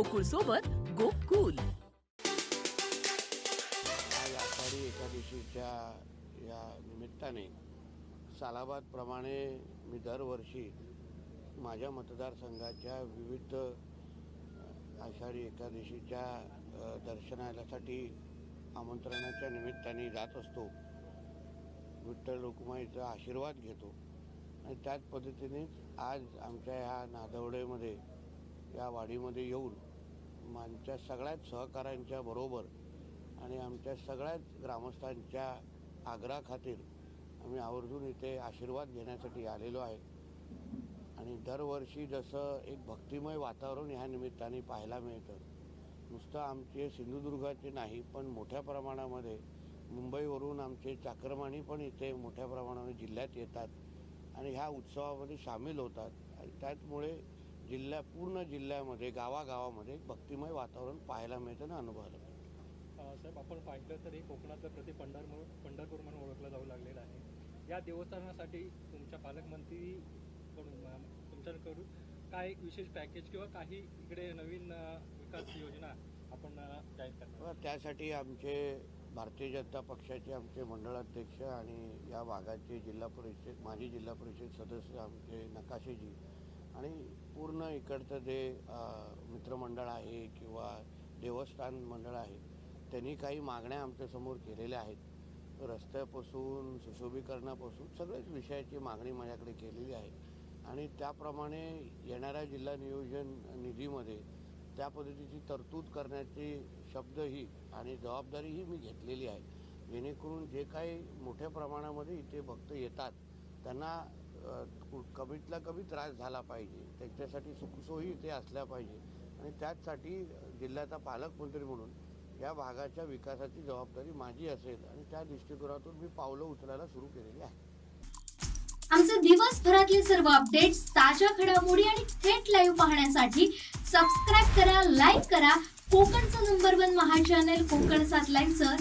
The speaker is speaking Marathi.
गोकुळ सोबत गोकुल. आज आषाढी एकादशीच्या या निमित्ताने सालाबादप्रमाणे मी दरवर्षी माझ्या मतदारसंघाच्या विविध आषाढी एकादशीच्या दर्शनासाठी आमंत्रणाच्या निमित्ताने जात असतो. विठ्ठल रुक्माईचा आशीर्वाद घेतो. आणि त्याच पद्धतीनेच आज आमच्या ह्या नादवडेमध्ये या वाडीमध्ये येऊन आमच्या सगळ्याच सहकाऱ्यांच्या बरोबर आणि आमच्या सगळ्याच ग्रामस्थांच्या आग्रहाखातीर आम्ही आवर्जून इथे आशीर्वाद घेण्यासाठी आलेलो आहे. आणि दरवर्षी जसं एक भक्तिमय वातावरण ह्या निमित्ताने पाहायला मिळतं. नुसतं आमचे सिंधुदुर्गाचे नाही पण मोठ्या प्रमाणामध्ये मुंबईवरून आमचे चाकरमानी पण इथे मोठ्या प्रमाणामध्ये जिल्ह्यात येतात आणि ह्या उत्सवामध्ये सामील होतात. आणि त्याचमुळे जिल्ह्या पूर्ण जिल्ह्यामध्ये गावागावामध्ये भक्तिमय वातावरण पाहायला मिळतं आणि अनुभवायला मिळतं. साहेब आपण पाहिलं तरी कोकणाचं प्रति पंढर म्हणून पंढरपूर म्हणून ओळखलं जाऊ लागलेलं आहे. या देवस्थानासाठी तुमच्या पालकमंत्री तुमच्याकडून काय विशेष पॅकेज किंवा काही इकडे नवीन विकास योजना आपण जाहीर करणार? त्यासाठी आमचे भारतीय जनता पक्षाचे आमचे मंडळाध्यक्ष आणि या भागाचे जिल्हा परिषद माजी जिल्हा परिषद सदस्य आमचे नकाशेजी आणि पूर्ण इकडचं जे मित्रमंडळ आहे किंवा देवस्थान मंडळ आहे त्यांनी काही मागण्या आमच्यासमोर केलेल्या आहेत. रस्त्यापासून सुशोभीकरणापासून सगळ्याच विषयाची मागणी माझ्याकडे केलेली आहे. आणि त्याप्रमाणे येणाऱ्या जिल्हा नियोजन निधीमध्ये त्या पद्धतीची तरतूद करण्याची शब्दही आणि जबाबदारीही मी घेतलेली आहे. जेणेकरून जे काही मोठ्या प्रमाणामध्ये इथे भक्त येतात त्यांना कमीतला कमी त्रास झाला पाहिजे. त्याच्यासाठी सुखसोयी इथे असल्या पाहिजे. आणि त्याचसाठी जिल्ह्याचा पालकमंत्री म्हणून या भागाच्या विकासाची जबाबदारी माझी असेल आणि त्या दृष्टिकोनातून मी पावलं उचलायला सुरू केलेली आहे. आमचे दिवसभरातले सर्व अपडेट्स ताज्या घडामोडी आणि थेट लाईव्ह पाहण्यासाठी सबस्क्राईब करा लाईक करा. कोकणचं नंबर वन महा चॅनल कोकण सात लाईव्हचं